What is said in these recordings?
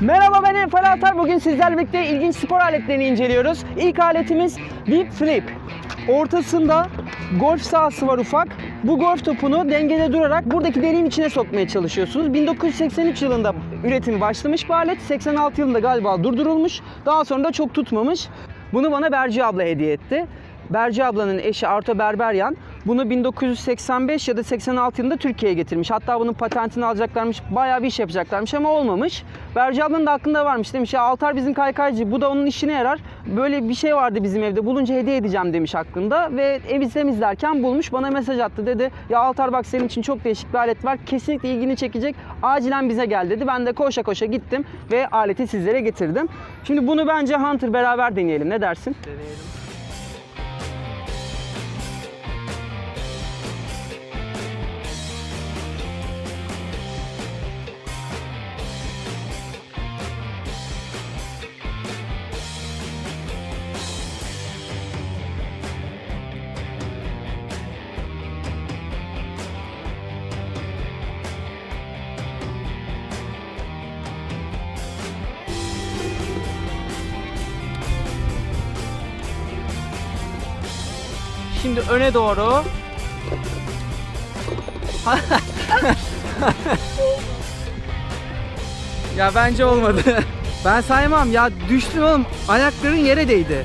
Merhaba ben Enfer Altar. Bugün sizlerle birlikte ilginç spor aletlerini inceliyoruz. İlk aletimiz Whip Flip. Ortasında golf sahası var ufak. Bu golf topunu dengede durarak buradaki deliğin içine sokmaya çalışıyorsunuz. 1983 yılında üretimi başlamış bir alet. 86 yılında galiba durdurulmuş. Daha sonra da çok tutmamış. Bunu bana Berci abla hediye etti. Berci ablanın eşi Arto Berberyan bunu 1985 ya da 86 yılında Türkiye'ye getirmiş. Hatta bunun patentini alacaklarmış, bayağı bir iş yapacaklarmış ama olmamış. Berci ablanın da aklında varmış demiş ya Altar bizim kaykaycı, bu da onun işine yarar. Böyle bir şey vardı bizim evde, bulunca hediye edeceğim demiş hakkında ve evi temizlerken bulmuş bana mesaj attı dedi. Ya Altar bak senin için çok değişik bir alet var, kesinlikle ilgini çekecek, acilen bize gel dedi. Ben de koşa koşa gittim ve aleti sizlere getirdim. Şimdi bunu bence Hunter beraber deneyelim, ne dersin? Deneyelim. Şimdi öne doğru. ya bence olmadı. Ben saymam ya düştün oğlum. Ayakların yere değdi.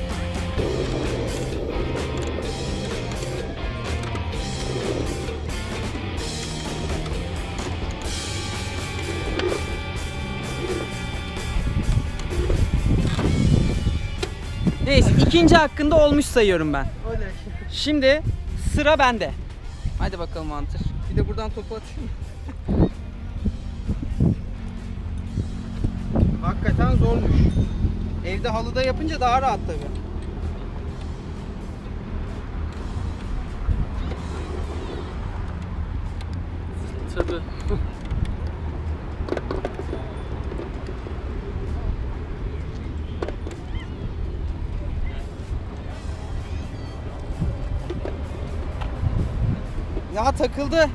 Neyse ikinci hakkında olmuş sayıyorum ben. Şimdi sıra bende. Hadi bakalım Hunter. Bir de buradan topu atayım. Hakikaten zormuş. Evde halıda yapınca daha rahat tabii. Tabii. Ya takıldı.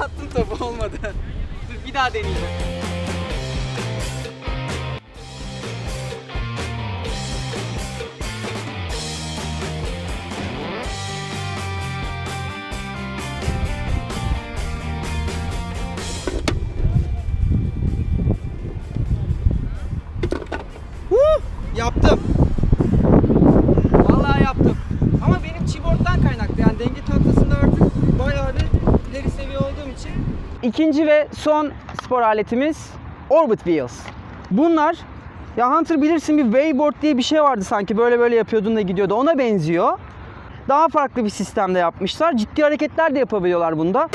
Attım topu olmadı. Dur bir daha deneyeyim. Huh! İkinci ve son spor aletimiz Orbit Wheels. Bunlar ya Hunter bilirsin bir wayboard diye bir şey vardı sanki böyle böyle yapıyordun da gidiyordu ona benziyor. Daha farklı bir sistemde yapmışlar. Ciddi hareketler de yapabiliyorlar bunda.